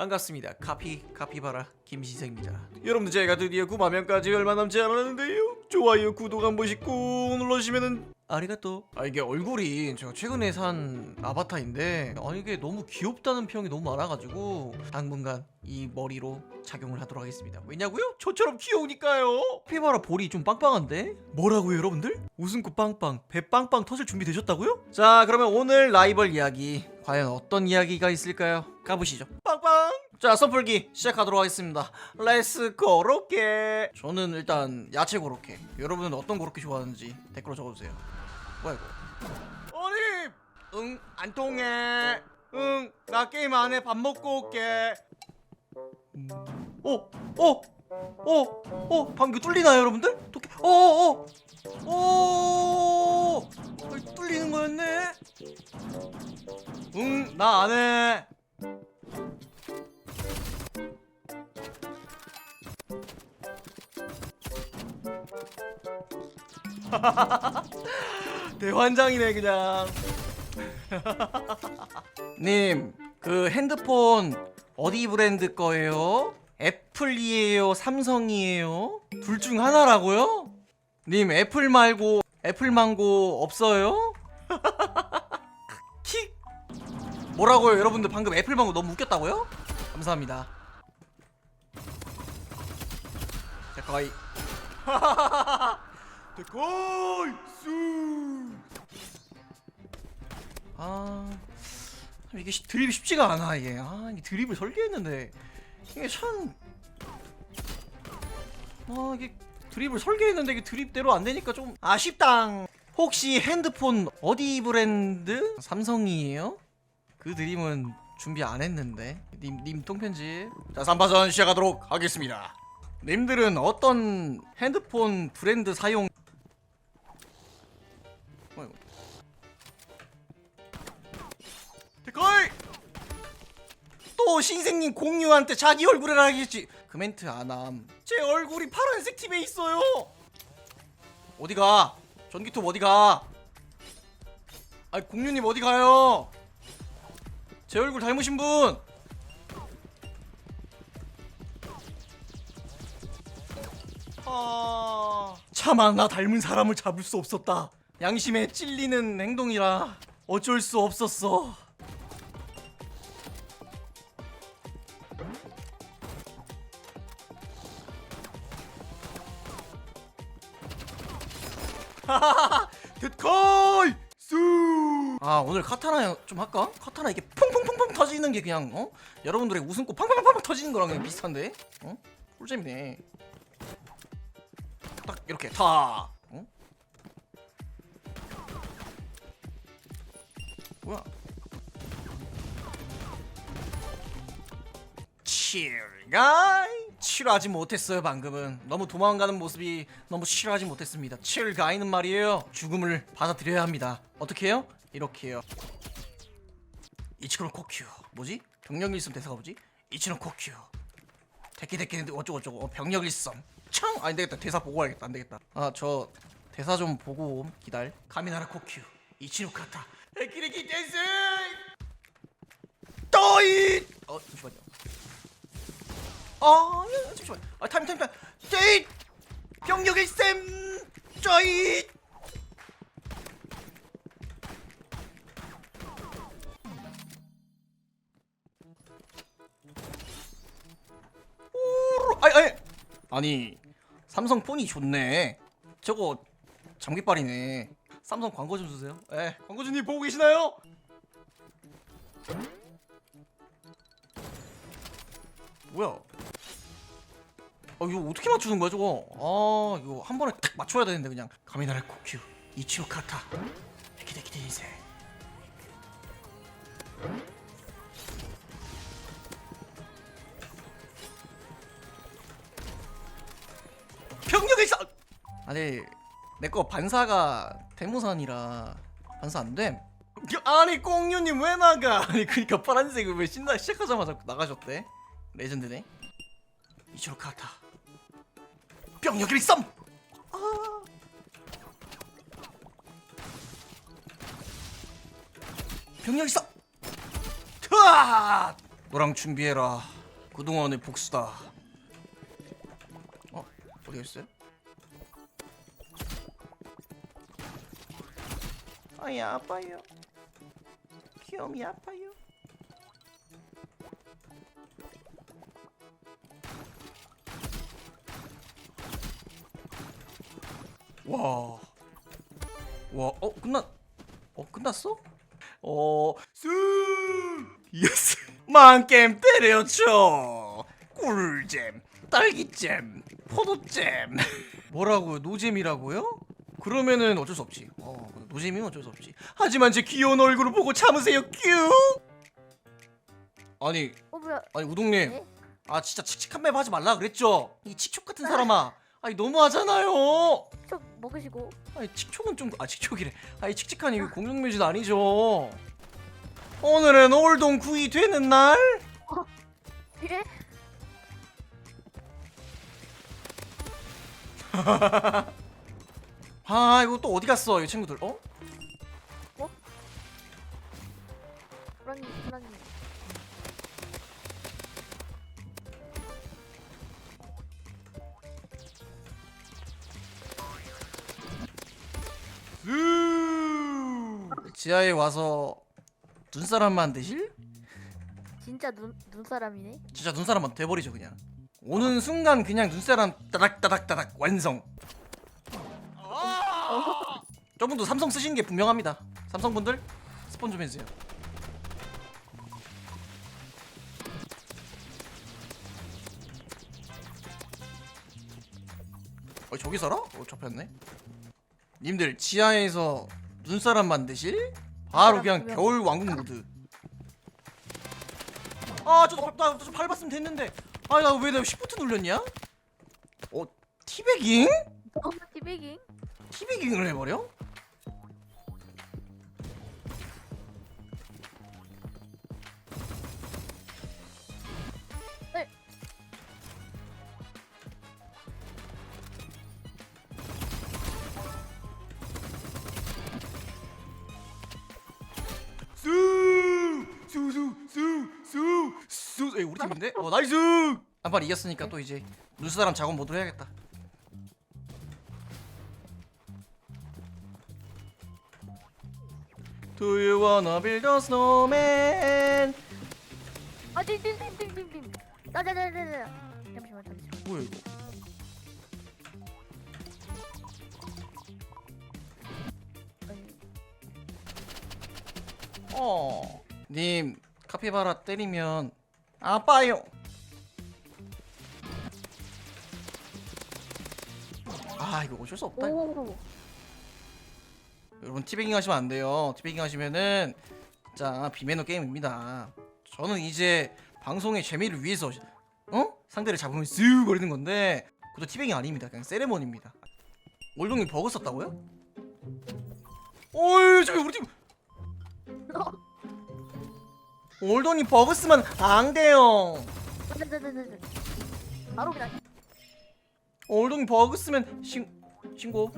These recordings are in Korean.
반갑습니다. 카피 카피바라 김시생입니다. 여러분들 제가 드디어 9만 명까지 얼마 남지 않았는데요. 좋아요, 구독 한 번씩 꾹 눌러주시면은 아리가또. 아 이게 얼굴이 제가 최근에 산 아바타인데 아 이게 너무 귀엽다는 평이 너무 많아가지고 당분간 이 머리로 착용을 하도록 하겠습니다. 왜냐고요? 저처럼 귀여우니까요. 카피바라 볼이 좀 빵빵한데? 뭐라고요, 여러분들? 웃음꽃 빵빵, 배 빵빵 터질 준비 되셨다고요? 자, 그러면 오늘 라이벌 이야기 과연 어떤 이야기가 있을까요? 가보시죠. 빵빵. 자, 선풀기 시작하도록 하겠습니다. 렛츠 고로케. 저는 일단 야채 고로케. 여러분은 어떤 고로케 좋아하는지 댓글로 적어주세요. 뭐야 이거? 어님, 응, 안 통해. 응, 나 게임 안 해. 밥 먹고 올게. 어, 어, 어, 어, 방금 이거 뚫리나요, 여러분들? 도끼, 어, 어, 어, 어, 어, 뚫리는 거였네. 응, 나 안 해. 대환장이네 그냥. 님, 그 핸드폰 어디 브랜드 거예요? 애플이에요? 삼성이에요? 둘 중 하나라고요? 님, 애플 말고 애플 망고 없어요? 킥! 뭐라고요? 여러분들 방금 애플 망고 너무 웃겼다고요? 감사합니다. 자, 가이. 데코이 수. 아, 참 이게 시- 드립이 쉽지가 않아 이게. 아, 이 드립을 설계했는데 이게 참. 아, 이게 드립을 설계했는데 이게 드립대로 안 되니까 좀 아쉽당. 혹시 핸드폰 어디 브랜드? 삼성이에요? 그 드림은 준비 안 했는데 님, 님 통편집 자 3파전 시작하도록 하겠습니다 님들은 어떤 핸드폰 브랜드 사용 또 신생님 공유한테 자기 얼굴을 하겠지. 그 멘트 안함 제 얼굴이 파란색 팀에 있어요. 어디가? 전기톱 어디가? 아니 공유님 어디 가요? 제 얼굴 닮으신 분! 아... 차마 나 닮은 사람을 잡을 수 없었다. 양심에 찔리는 행동이라 어쩔 수 없었어. 데코이 수. 아 오늘 카타나 좀 할까? 카타나 이게 퐁퐁퐁퐁 터지는 게 그냥 어? 여러분들의 웃음꽃 팡팡팡팡 터지는 거랑 그냥 비슷한데? 어? 꿀잼이네. 딱 이렇게 타. 어? 뭐야? 칠가이 치료하지 못했어요 방금은. 너무 도망가는 모습이 너무 치료하지 못했습니다. 칠가이는 말이에요. 죽음을 받아들여야 합니다. 어떻게 해요? 이렇게 해요. 이치노 코큐 뭐지? 병력 일섬 대사가 뭐지? 이치노 코큐 데끼 데끼 어쩌고 어쩌고. 어, 병력 일섬 창! 아 안되겠다. 대사 보고 와야겠다. 안되겠다. 아 저 대사 좀 보고 옴. 기다려. 카미나라 코큐 이치노 카타 에키레키 댄스! 또잇! 어 잠시만요 아 야, 잠시만 아 타임 타임 타임 쪼잇 병력 일섬 쪼잇 오, 아니, 아니, 아니, 삼성 폰이 좋네. 저거 장비빨이네. 삼성 광고 좀 주세요. 예, 광고주님 보고 계시나요? 뭐야? 아 이거 어떻게 맞추는 거야 저거? 아 이거 한 번에 탁 맞춰야 되는데 그냥 가미나라 코큐 이치오 카타 데키데키 데니세 병력의 사 아니 내 거 반사가 대모산이라 반사 안 됨. 아니 꽁유님 왜 나가? 아니 그니까 파란색을 왜 신나 시작하자마자 나가셨대? 레전드네. 이치로 카타. 병력 일섬. 아. 병력 일섬. 트아! 너랑 준비해라. 그동안의 복수다. 어? 어디 있어요? 아이 아파요. 귀염이 아파요. 와. 와, 어 끝났. 어 끝났어? 어, 수. 예스. 만겜 때려쳐. 꿀잼, 딸기잼, 포도잼. 뭐라고요? 노잼이라고요? 그러면은 어쩔 수 없지. 어, 노잼이면 어쩔 수 없지. 하지만 제 귀여운 얼굴을 보고 참으세요. 큐. 아니, 어 뭐야? 아니 우동님. 네? 아 진짜 칙칙한 맵 하지 말라 그랬죠. 이 칙촉 같은 사람아. 아니 너무하잖아요. 저 먹으시고 아니 칙촉은 좀 아 칙촉이래. 아니 칙칙한 이거 공룡 뮤직 아니죠. 오늘은 올동 구이 되는 날. 예? 아 이거 또 어디 갔어 이 친구들? 어? 호랑이 호랑이 지하에 와서 눈사람만 드실? 진짜 눈 눈사람이네. 진짜 눈사람만 돼버리죠 그냥. 오는 순간 그냥 눈사람 따닥따닥따닥 완성. 저분도 삼성 쓰시는 게 분명합니다. 삼성 분들 스폰 좀 해주세요. 어 저기 살아? 어 접혔네. 님들 지하에서 눈사람 만드실? 바로 그냥 분명. 겨울 왕국 모드. 아 저도 밟- 나, 저 밟았으면 됐는데. 아나 왜 내가 시프트 눌렸냐? 어 티베깅? 어 티베깅? 티베깅을 해버려? 나이스! 한판 이겼으니까 또 이제 눈사람 작업 모드로 해야겠다. Do you wanna build a snowman? 아 띵띵띵띵띵띵. 나나나나나. 잠시만 잠시만. 뭐야 이거? 어. 님 카피바라 때리면 아파요. 아 이거 어쩔 수 없다. 오. 여러분 티베깅 하시면 안 돼요. 티베깅 하시면은 진짜 비매너 게임입니다. 저는 이제 방송의 재미를 위해서 어 상대를 잡으면 쓱 거리는 건데 그것도 티베깅 아닙니다. 그냥 세레머니입니다. 올동님 버그 썼다고요? 어이 저기 우리 팀 올동님 버그 쓰면 안 돼요. 나나나나나. 바로 그냥. 올동님 버그 쓰면 신 신고.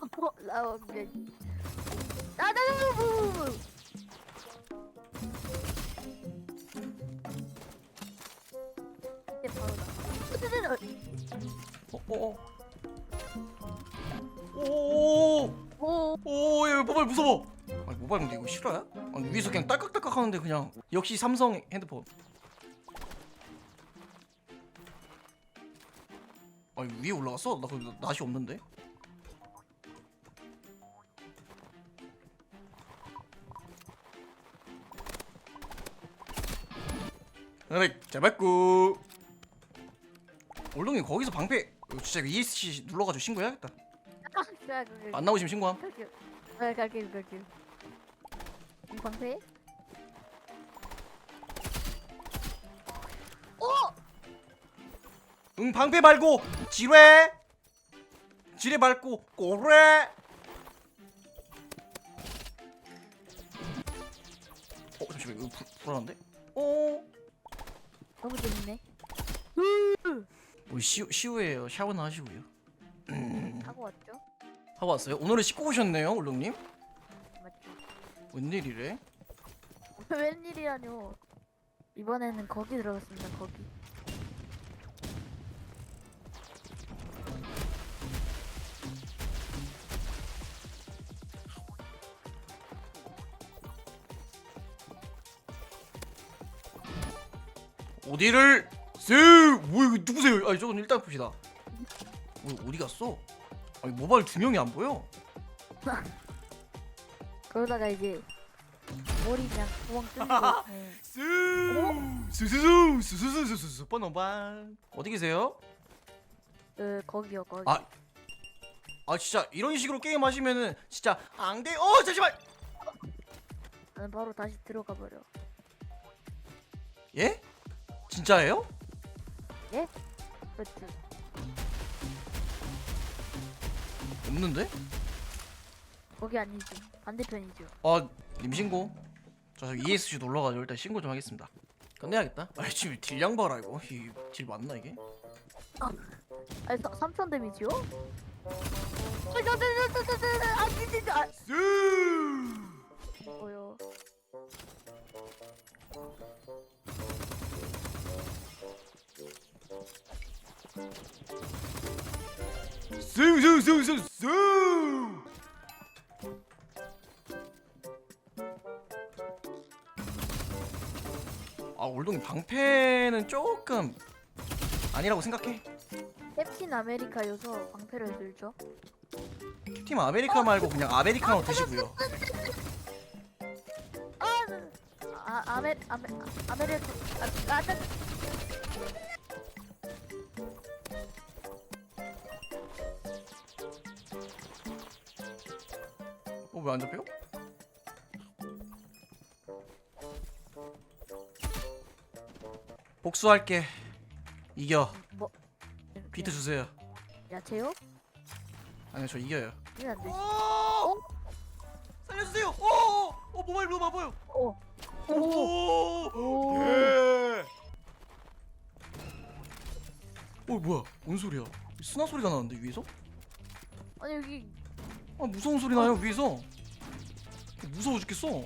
어 나오 그냥. 나나나나. 이제 바로 나. 어, 어, 어. 오. 오. 오, 얘 모바일 무서워. 아니 모바일 근데 이거 싫어요? 아니 위에서 그냥 딸깍딸깍 하는데 그냥 역시 삼성 핸드폰. 아니 위에 올라갔어? 나그 낫이 없는데. 그래 잡았고. 올롱이 거기서 방패 이거 진짜 ESC 눌러가지고 신고해야겠다. 아. 안 나오시면 신고함. 이 방패? 응 방패 말고 지뢰 지뢰 밟고 꼬레 어 잠시만 이거 불, 불안한데? 어? 너무 재밌네. 우리 시우, 시우예요 샤워나 하시고요 음, 하고 왔죠? 하고 왔어요? 오늘은 씻고 오셨네요 울릉님 맞죠? 웬일이래? 웬일이라뇨? 이번에는 거기 들어갔습니다. 거기. 어디를 쓱! 뭐 이거 누구세요? 아니 저건 일단 봅시다. 뭐 어디 갔어? 아니 모바일 두 명이 안 보여. 그러다가 이제 머리 그냥 구멍 뚫리고. 네. 쓱! 스스스 스스스스스 뻔뻔 어디 계세요? 그 거기요 거기. 아. 아 진짜 이런 식으로 게임 하시면은 진짜 앙대 어 잠시만 나는 바로 다시 들어가 버려. 예? 진짜예요? 그렇지. 없는데? 거기 아니지. 반대편이죠. 아, 님 신고. 저 ESC 놀러가지고 일단 신고 좀 하겠습니다. 끝내야겠다. 아, 지금 딜량 봐라 이거. 이딜 맞나 이게? 아니 3천 데미지요? 아 진짜 아 쓱쓱쓱쓱쓱. 아, 올동이 방패는 조금 아니라고 생각해. 캡틴 아메리카 여서 방패를 들죠. 팀 아메리카 말고 그냥 아메리카노 드시고요. 아, 아 아메 아메 아메리카 아, 아, 왜 안 잡혀? 복수할게. 이겨. 뭐 비트 주세요. 야채요? 아니요, 저 이겨요. 안 되지. 오! 살려주세요. 오! 오, 모바일 로 봐봐요. 오. 오! 오. 예. 어, 뭐야? 뭔 소리야? 스나 소리가 나는데 위에서? 아니 여기 아, 무서운 소리 나요 위에서. 무서워 죽겠어.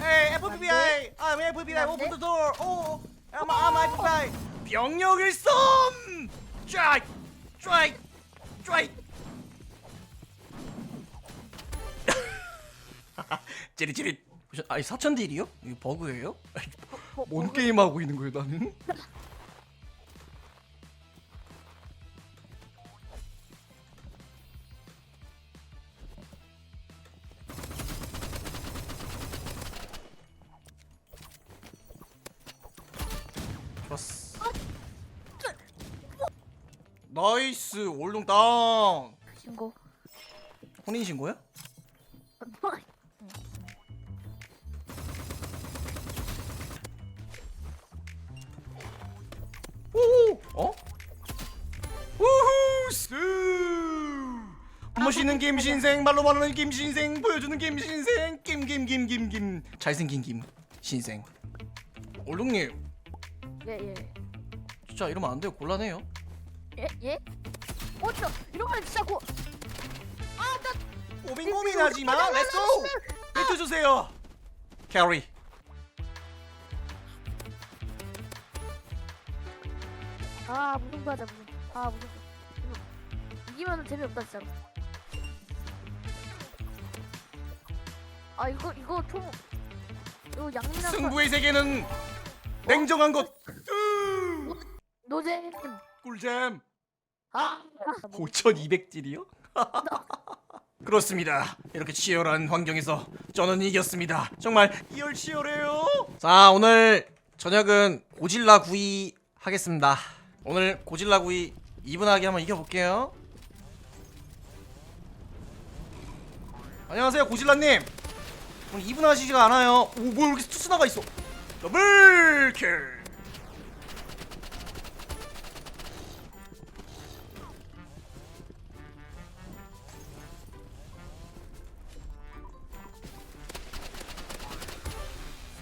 Hey, FBI! I'm FBI. Open the door. Oh, I'm, I'm FBI. 병력을 쏨! Strike! Strike! Strike! 찌릿찌릿. 아니 사천 딜이요? 이거 버그예요? 뭐, 뭔 뭐, 게임 하고 있는 거예요 나는? 좋았어. 나이스 올동 다운. 신고. 혼인 신고야? 오! 어? 우후! 스! 멋있는 김 신생 말로 말하는 김 신생 보여주는 김 신생 김 김 김 김김 잘생긴 김 신생 올롱님 예 예. 진짜 이러면 안 돼요 곤란해요 예 예? 어저 이러면 진짜 고. 고민 고민하지 마 렛츠고 비트 주세요 캐리 아 무슨 과자 무슨. 아 무슨. 거. 이기면 재미없다 진짜로. 아 이거 이거 총 이거 양민아 승부의 세계는 냉정한 것 으, 노잼 꿀잼 아 5200딜이요? 그렇습니다. 이렇게 치열한 환경에서 저는 이겼습니다. 정말 이열치열해요. 자, 오늘 저녁은 고질라 구이 하겠습니다. 오늘 고질라 구이 이분하게 한번 이겨볼게요. 안녕하세요, 고질라님. 오늘 이분하시지가 않아요. 오, 뭐 이렇게 투스나가 있어? 더블킬.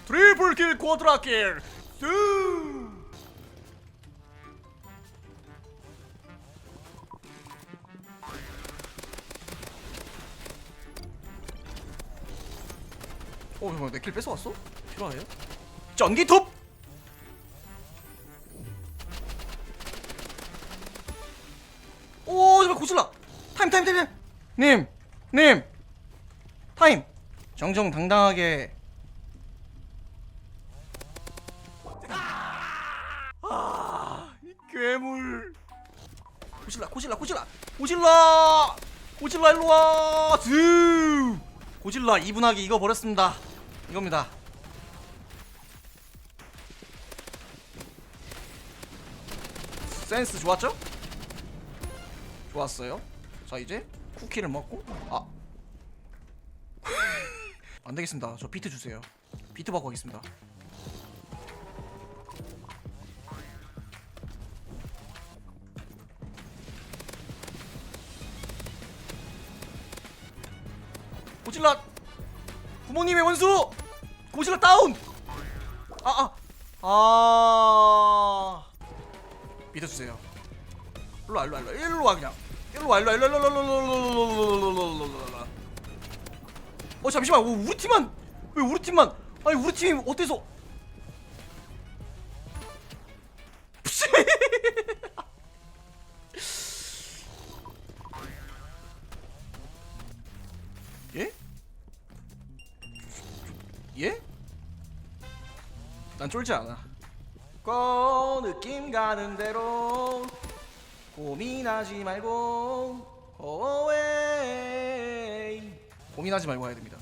트리플킬 쿼드라킬 두어 잠깐만 내킬 뺏어왔어? 필요해요? 전기톱! 오 제발 고질라! 타임 타임 타임 타임! 님! 님! 타임! 정정당당하게. 아, 이 괴물. 고질라 고질라 고질라! 고질라! 고질라 일로와! 드! 고질라 이분하게 이거 버렸습니다. 이겁니다 센스 좋았죠? 좋았어요. 자 이제 쿠키를 먹고 아. 안되겠습니다. 저 비트 주세요. 비트 받고 가겠습니다. 고질라! 부모님의 원수! 고질라 다운! 아아. 아, 믿어주세요. 일로 와, 일로 와, 일로 와, 일로 와 그냥. 일로 와, 일로 와, 일로 와, 일로 와, 일로 와, 어 잠시만, 우리 팀만 왜 우리 팀만? 아니 우리 팀이 어때서? 예? 예? 난 쫄지 않아. 고 느낌 가는 대로 고민하지 말고 어웨이 고민하지 말고 해야 됩니다.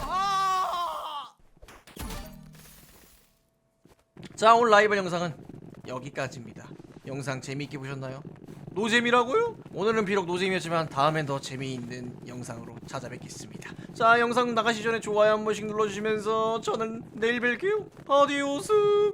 아! 자 오늘 라이브 영상은 여기까지입니다. 영상 재미있게 보셨나요? 노잼이라고요? 오늘은 비록 노잼이었지만 다음엔 더 재미있는 영상으로 찾아뵙겠습니다. 자 영상 나가시 전에 좋아요 한 번씩 눌러주시면서 저는 내일 뵐게요. 아디오스.